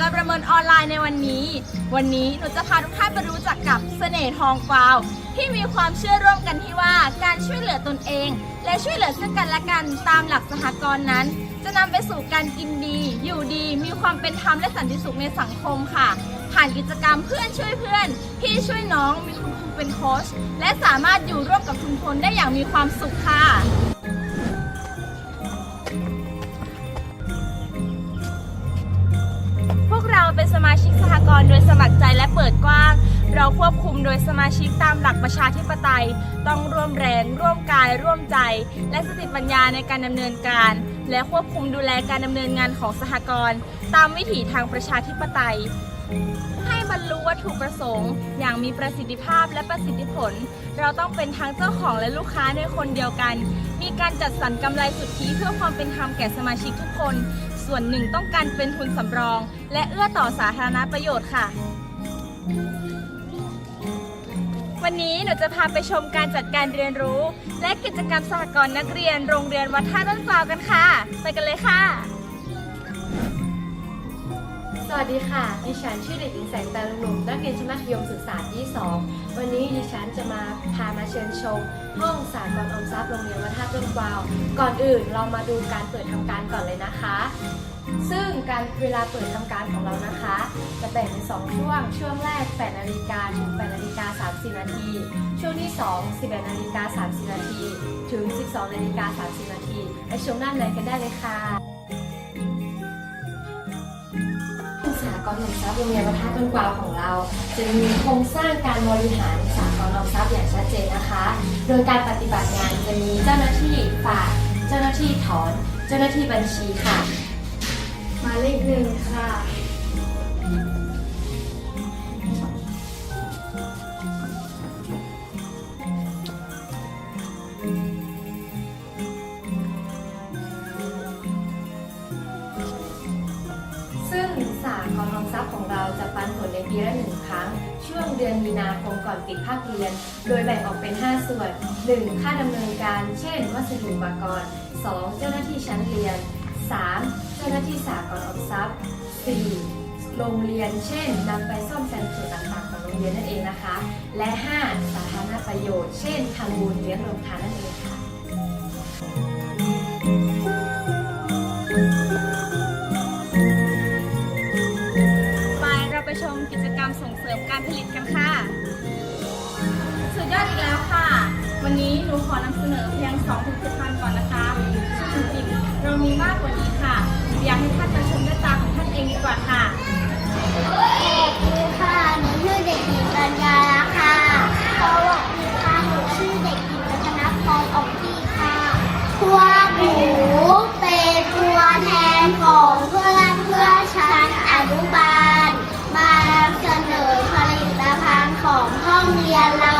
การประเมินออนไลน์ในวันนี้ วันนี้หนูจะพาทุกท่านไปรู้จักกับเสน่ห์ทองกวาว ที่มีความเชื่อร่วมกันที่ว่าการช่วยเหลือตนเอง และช่วยเหลือซึ่งกันและกันตามหลักสหกรณ์นั้น จะนำไปสู่การกินดี อยู่ดี มีความเป็นธรรมและสันติสุขในสังคมค่ะ ผ่านกิจกรรมเพื่อนช่วยเพื่อน พี่ช่วยน้องมีคุณครูเป็นโค้ชและสามารถอยู่ร่วมกับชุมชนได้อย่างมีความสุขค่ะ เป็นสมาชิกสหกรณ์โดยสมัครใจและเปิดกว้าง เราควบคุมโดยสมาชิกตามหลักประชาธิปไตย ต้องร่วมแรงร่วมกาย ร่วมใจ และสติปัญญาในการดำเนินการ และควบคุมดูแลการดำเนินงานของสหกรณ์ตามวิถีทางประชาธิปไตยให้บรรลุวัตถุประสงค์ อย่างมีประสิทธิภาพและประสิทธิผล เราต้องเป็นทั้งเจ้าของและลูกค้าในคนเดียวกัน มีการจัดสรรกำไรสุทธิเพื่อความเป็นธรรมแก่สมาชิกทุกคน ส่วนหนึ่งต้องการเป็นทุนสำรอง และเอื้อต่อสาธารณประโยชน์ค่ะ วันนี้หนูจะพาไปชมการจัดการเรียนรู้ และกิจกรรมสหกรณ์นักเรียนโรงเรียนวัดท่าต้นกวาวกันค่ะ ไปกันเลยค่ะ วัสดีค่ะ ดิฉันชื่อเด็กหญิงแสงตาลุงหนุ่มนักเรียนชั้นมัธยมศึกษาที่ 2 วันนี้ดิฉันจะมาพามาเชิญชม ห้องสากลออมทรัพย์โรงเรียนวัดท่าต้นกวาว ก่อนอื่นเรามาดูการเปิดทำการก่อนเลยนะคะ ซึ่งการเวลาเปิดทำการของเรานะคะ จะแบ่งเป็น 2 ช่วง ช่วงแรก 8 นาฬิกาถึง 8 นาฬิกา 30 นาที ช่วงที่ 2 11 นาฬิกา 30 นาที ถึง 12 นาฬิกา 30 นาที ไปชมด้านในกันได้เลยค่ะากลออมทรัพย์โรงเรียนวัฒนต้นกวาวของเรา จะมีโครงสร้างการบริหารสากลออมทรัพย์อย่างชัดเจนนะคะ โดยการปฏิบัติงานจะมีเจ้าหน้าที่ฝาก เจ้าหน้าที่ถอน เจ้าหน้าที่บัญชีค่ะ หมายเลขหนึ่งค่ะ ในปีละหนึ่งครั้ง ช่วงเดือนมีนาคมก่อนปิดภาคเรียน โดยแบ่งออกเป็น 5 ส่วน 1. ค่าดำเนินการ เช่น วัสดุอุปกรณ์ 2. เจ้าหน้าที่ชั้นเรียน 3. เจ้าหน้าที่สากลออมทรัพย์ 4. โรงเรียน เช่นนำไปซ่อมแซมส่วนต่างๆของโรงเรียนนั่นเองนะคะ และ 5. สาธารณประโยชน์ เช่นทำบุญเลี้ยงโรงทานนั่นเองค่ะ ริมการผลิตกันค่ะ สุดยอดอีกแล้วค่ะ วันนี้หนูขอนำเสนอเพียง2ผลิตภัณฑ์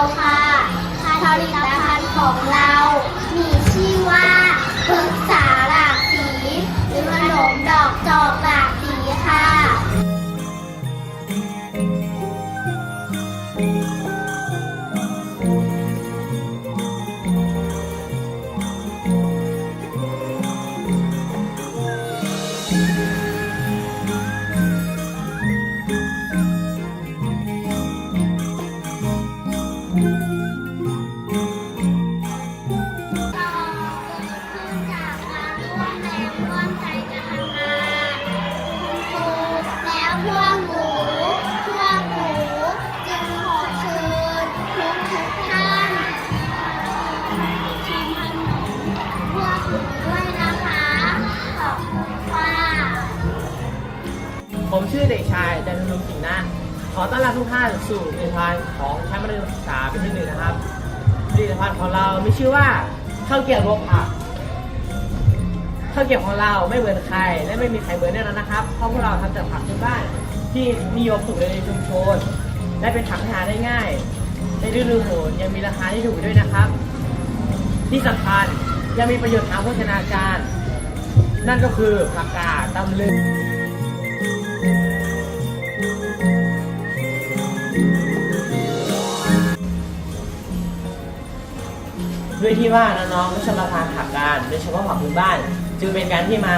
เราค่ะผลิตภัณฑ์ของเรา ลิตภัณฑ์ของเรามีชื่อว่าข้าวเกี๊ยวรวมผักข้าวเกี๊ยวของเราไม่เหมือนใคร และไม่มีใครเหมือนแน่นอนนะครับ เพราะพวกเราทำจากผักพื้นบ้าน ที่นิยมปลูกในชุมชนและเป็นผักที่หาได้ง่าย ในฤดูฝนยังมีราคาที่ถูกด้วยนะครับ ที่สำคัญยังมีประโยชน์ทางโภชนาการ นั่นก็คือผักกาดตำลึง ด้วยที่ว่าน้องๆไม่ชอบรับทานผักกันโดยเฉพาะผักพื้นบ้าน จึงเป็นการที่มา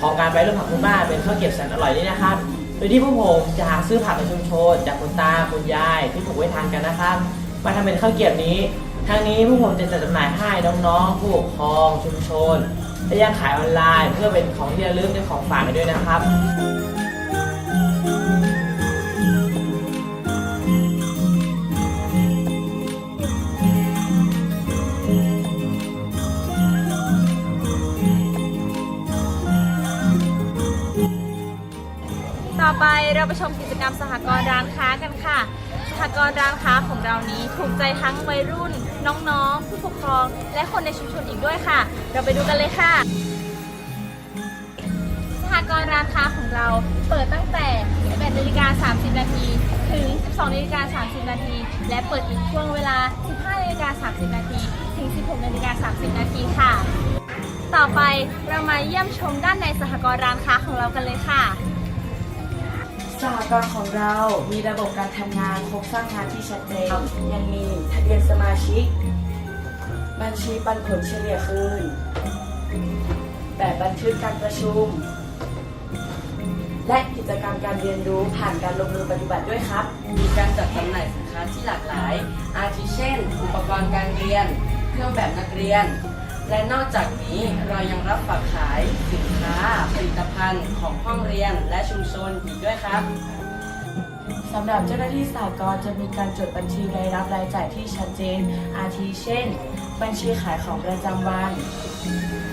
ของการแปรรูปผักพื้นบ้านเป็นข้าวเกรี๊ยวแสนอร่อยนี่นะครับ โดยที่พวกผมจะหาซื้อผักในชุมชนจากคุณตาคุณยายที่ปลูกไว้ทานกันนะครับ มาทำเป็นข้าวเกรี๊ยวนี้ทั้งนี้พวกผมจะจัดจำหน่ายให้น้องๆผู้ปกครองชุมชนและยังขายออนไลน์ เพื่อเป็นของที่ระลึกเป็นของฝากกันด้วยนะครับ ไปเราไปชมกิจกรรมสหกรณ์ร้านค้ากันค่ะ สหกรณ์ร้านค้าของเรานี้ถูกใจทั้งวัยรุ่น น้องๆ ผู้ปกครอง และคนในชุมชนอีกด้วยค่ะ เราไปดูกันเลยค่ะ สหกรณ์ร้านค้าของเราเปิดตั้งแต่ 11นาฬิกา30 นาทีถึง 12นาฬิกา30 นาที และเปิดอีกช่วงเวลา 15นาฬิกา30 นาทีถึง 16นาฬิกา30 นาทีค่ะ ต่อไปเรามาเยี่ยมชมด้านในสหกรณ์ร้านค้าของเรากันเลยค่ะ สหกรณ์ของเรามีระบบการทำงานโครงสร้างงานที่ชัดเจนยังมีทะเบียนสมาชิก บัญชีปันผลเฉลี่ยคืนแบบบันทึกการประชุม และกิจกรรมการเรียนรู้ผ่านการลงมือปฏิบัติด้วยครับ มีการจัดจำหน่ายสินค้าที่หลากหลาย อาทิเช่น อุปกรณ์การเรียน เครื่องแบบนักเรียน และนอกจากนี้เรายังรับฝากขายสินค้าผลิตภัณฑ์ของห้องเรียนและชุมชนอีกด้วยครับสำหรับเจ้าหน้าที่สหกรณ์จะมีการจดบัญชีรายรับรายจ่ายที่ชัดเจน อาทิเช่น บัญชีขายของประจำวัน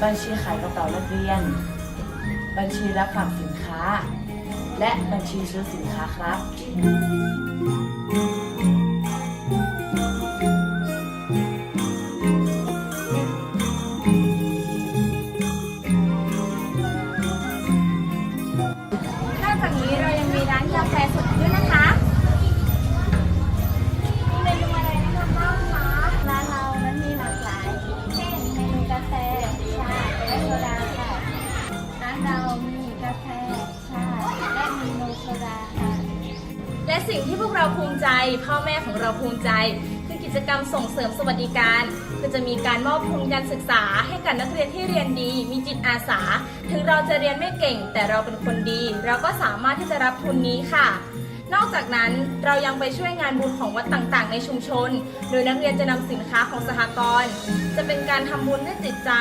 บัญชีขายกระเป๋านักเรียน บัญชีรับฝากสินค้า และบัญชีซื้อสินค้าครับ สิ่งที่พวกเราภูมิใจ พ่อแม่ของเราภูมิใจ คือกิจกรรมส่งเสริมสวัสดิการคือจะมีการมอบทุนการศึกษา ให้กับนักเรียนที่เรียนดี มีจิตอาสา ถึงเราจะเรียนไม่เก่ง แต่เราเป็นคนดี เราก็สามารถที่จะรับทุนนี้ค่ะนอกจากนั้นเรายังไปช่วยงานบุญของวัดต่างๆ ในชุมชน โดยนักเรียนจะนำสินค้าของสหกรณ์จะเป็นการทำบุญด้วยจิตใจ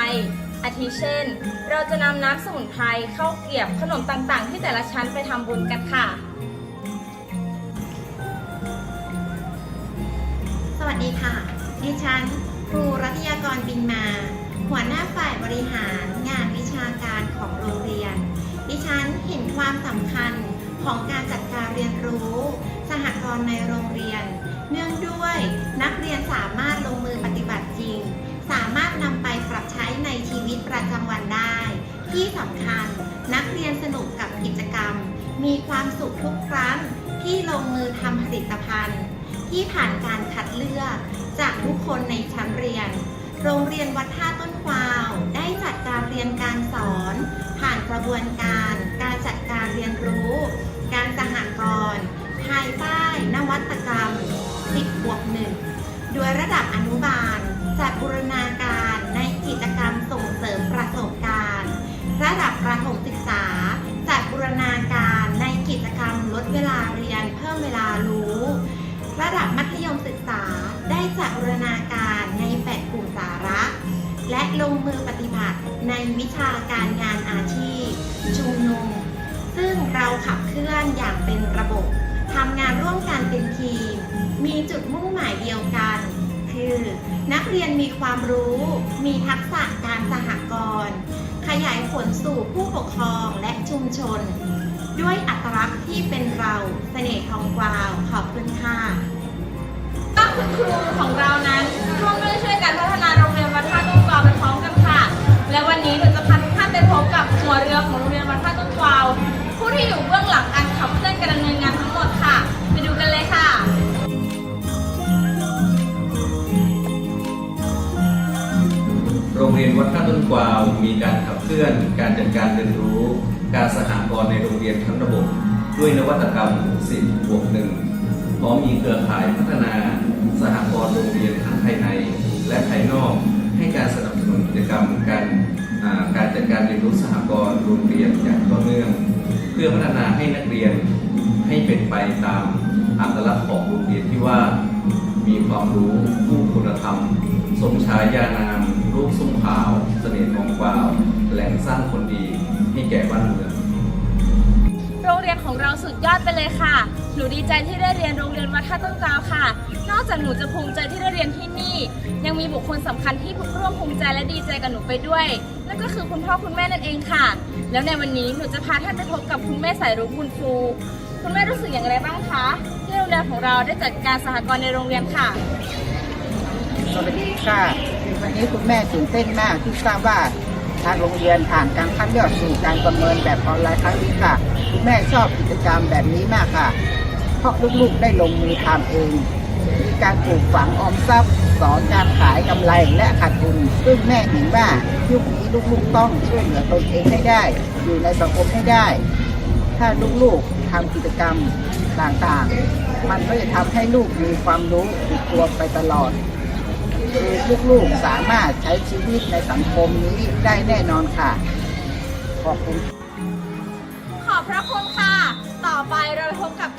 อาทิเช่น เราจะนำน้ำสมุนไพรข้าวเกรียบขนมต่างๆ ที่แต่ละชั้นไปทำบุญกันค่ะ ดีค่ะ ดิฉัน ครูรัตยากรบินมา หัวหน้าฝ่ายบริหารงานวิชาการของโรงเรียน ดิฉันเห็นความสำคัญของการจัดการเรียนรู้ สหกรณ์ในโรงเรียน เนื่องด้วยนักเรียนสามารถลงมือปฏิบัติจริง สามารถนำไปปรับใช้ในชีวิตประจำวันได้ ที่สำคัญนักเรียนสนุกกับกิจกรรม มีความสุขทุกครั้งที่ลงมือทำผลิตภัณฑ์ ที่ผ่านการคัดเลือกจากทุกคนในชั้นเรียน โรงเรียนวัดท่าต้นกวาว ได้จัดการเรียนการสอน ผ่านกระบวนการ การจัดการเรียนรู้ การสหกรณ์ภายใต้นวัตกรรม 10บวกหนึ่งโดยระดับอนุบาล จัดบูรณาการในกิจกรรมส่งเสริมประ อย่างเป็นระบบทำงานร่วมกันเป็นทีม มีจุดมุ่งหมายเดียวกัน คือ นักเรียนมีความรู้ มีทักษะการสหกรณ์ขยายผลสู่ผู้ปกครองและชุมชน ด้วยอัตลักษณ์ที่เป็นเราเสน่ห์ทองกวาวขอบคุณค่ะก็คุณครูของเรานั้นร่วมด้วยช่วยกันพัฒนาโรงเรียนวัดท่าต้นกวาวไปพร้อมกันค่ะ และวันนี้หนูจะพาทุกท่านไปพบกับหัวเรือของโรงเรียนวัดท่าต้นกวาว ที่อยู่เบื้องหลังการขับเคลื่อนการดำเนินงานทั้งหมดค่ะ ไปดูกันเลยค่ะ โรงเรียนวัดท่าต้นกวาวมีการขับเคลื่อนการจัดการเรียนรู้ การสหกรณ์ในโรงเรียนทั้งระบบ ด้วยนวัตกรรม 10บวกหนึ่งพร้อมมีเครือข่ายพัฒนาสหกรณ์โรงเรียนทั้งภายใน และภายนอกให้การสนับสนุนกิจกรรมการการจัดการเรียนรู้สหกรณ์โรงเรียนอย่างต่อเนื่อง พื่อพัฒนาให้นักเรียนให้เป็นไปตามอัตลักษณ์ของโรงเรียนที่ว่ามีความรู้ผู้คุณธรรม สมฉายานาม รูปซุ้มขาว เสน่ห์ทองกวาว แหล่งสร้างคนดีให้แก่บ้านเมืองโรงเรียนของเราสุดยอดไปเลยค่ะ หนูดีใจที่ได้เรียนโรงเรียนวัดท่าต้นกล้าวค่ะ นอกจากหนูจะภูมิใจที่ได้เรียนที่นี่ ยังมีบุคคลสำคัญที่ร่วมภูมิใจและดีใจกับหนูไปด้วย นั่นก็คือคุณพ่อคุณแม่นั่นเองค่ะ แล้วในวันนี้หนูจะพาท่านไปพบกับคุณแม่สายรุ้งบุญฟูคุณแม่รู้สึกอย่างไรบ้างคะ ที่โรงเรียนของเราได้จัดการสหกรณ์ในโรงเรียนค่ะ สวัสดีค่ะ วันนี้คุณแม่ตื่นเต้นมากที่ทราบว่าทางโรงเรียนผ่านการคัดเลือกสู่การประเมินแบบออนไลน์ครั้งนี้ค่ะ คุณแม่ชอบกิจกรรมแบบนี้มากค่ะ เพราะลูกๆได้ลงมือทำเอง มีการปลูกฝังออมทรัพย์ สอนการขายกำไรและขาดทุนซึ่งแม่เห็นว่ายุคนี้ลูกๆต้องช่วยเหลือตนเองให้ได้ อยู่ในสังคมให้ได้ ถ้าลูกๆทำกิจกรรมต่างๆ มันก็จะทำให้ลูกมีความรู้ติดตัวไปตลอดคือลูกๆสามารถใช้ชีวิตในสังคมนี้ได้แน่นอนค่ะ ขอบคุณ ขอบพระคุณค่ะ ต่อไปเราพบกับ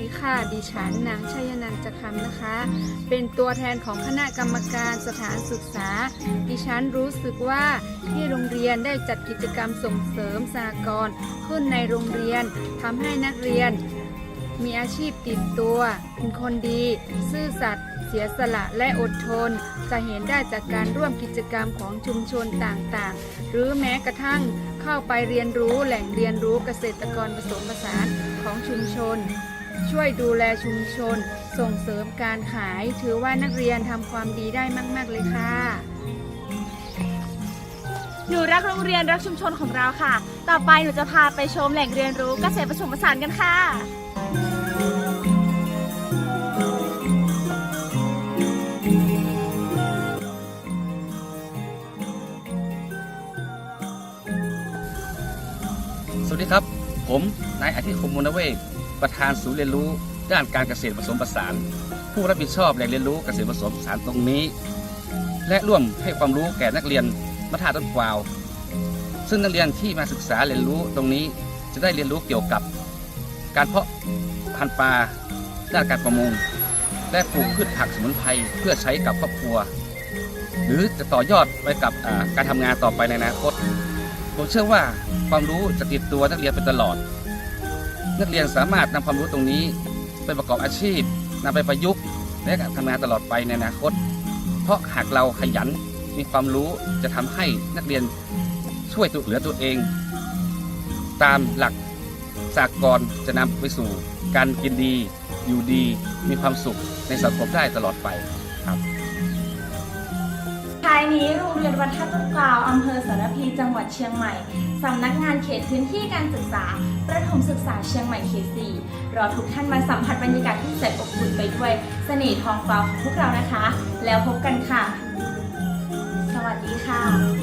ดีค่ะ ดิฉันนางชัยนันท์จะคำนะคะ เป็นตัวแทนของคณะกรรมการสถานศึกษา ดิฉันรู้สึกว่าที่โรงเรียนได้จัดกิจกรรมส่งเสริมสหกรขึ้นในโรงเรียนทำให้นักเรียน มีอาชีพติดตัว เป็นคนดี ซื่อสัตย์เสียสละและอดทน จะเห็นได้จากการร่วมกิจกรรมของชุมชนต่างๆ หรือแม้กระทั่งเข้าไปเรียนรู้แหล่งเรียนรู้เกษตรกรผสมผสานของชุมชน ช่วยดูแลชุมชน ส่งเสริมการขาย ถือว่านักเรียนทำความดีได้มาก ๆ เลยค่ะ หนูรักโรงเรียนรักชุมชนของเราค่ะ ต่อไปหนูจะพาไปชมแหล่งเรียนรู้เกษตรผสมผสานกันค่ะ สวัสดีครับ ผมนายอาทิตย์คมมนเวศ ประธานศูนย์เรียนรู้ด้านการเกษตรผสมผสาน ผู้รับผิดชอบแหล่งเรียนรู้เกษตรผสมผสานตรงนี้ และร่วมให้ความรู้แก่นักเรียนมัธยมต้นกวาว ซึ่งนักเรียนที่มาศึกษาเรียนรู้ตรงนี้จะได้เรียนรู้เกี่ยวกับ การเพาะพันธุ์ปลาด้านการประมงและปลูกพืชผักสมุนไพรเพื่อใช้กับครอบครัว หรือจะต่อยอดไปกับการทำงานต่อไปในอนาคต ผมเชื่อว่าความรู้จะติดตัวนักเรียนไปตลอด นักเรียนสามารถนำความรู้ตรงนี้ไปประกอบอาชีพนำไปประยุกต์และทำงานตลอดไปในอนาคต เพราะหากเราขยันมีความรู้จะทำให้นักเรียนช่วยตัวเหลือตัวเอง ตามหลักสากลจะนำไปสู่การกินดี อยู่ดี มีความสุขในสังคมได้ตลอดไปายนี้โรงเรียนวัดท่าต้นกลาวอำเภอสารพีจังหวัดเชียงใหม่สำนักงานเขตพื้นที่การศึกษา ประถมศึกษาเชียงใหม่เขต4รอทุกท่านมาสัมผัสบรรยากาศที่แสนอบอุ่นไปด้วยเสน่ห์ทองฟ้าของพวกเรานะคะ แล้วพบกันค่ะ สวัสดีค่ะ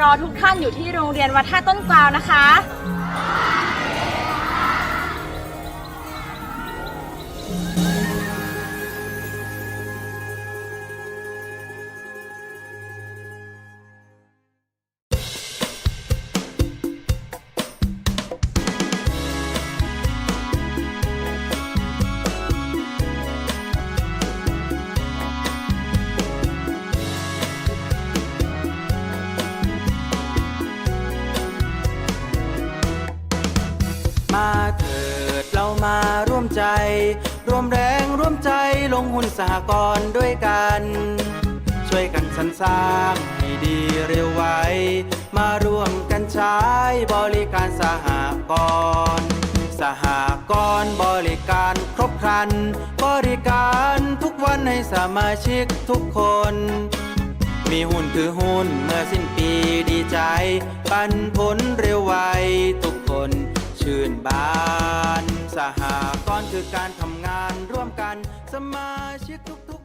รอทุกท่านอยู่ที่โรงเรียนวัดท่าต้นกลาวนะคะ หุ้นสหกรณ์ด้วยกัน ช่วยกันสรรสร้างให้ดีเร็วไวมาร่วมกันใช้บริการสหกรณ์สหกรณ์บริการครบครัน บริการทุกวันให้สมาชิกทุกคน มีหุ้นคือหุ้นเมื่อสิ้นปีดีใจ ปันผลเร็วไวทุก ชื่นบาน สหกรณ์คือการทำงานร่วมกัน สมาชิกทุกๆ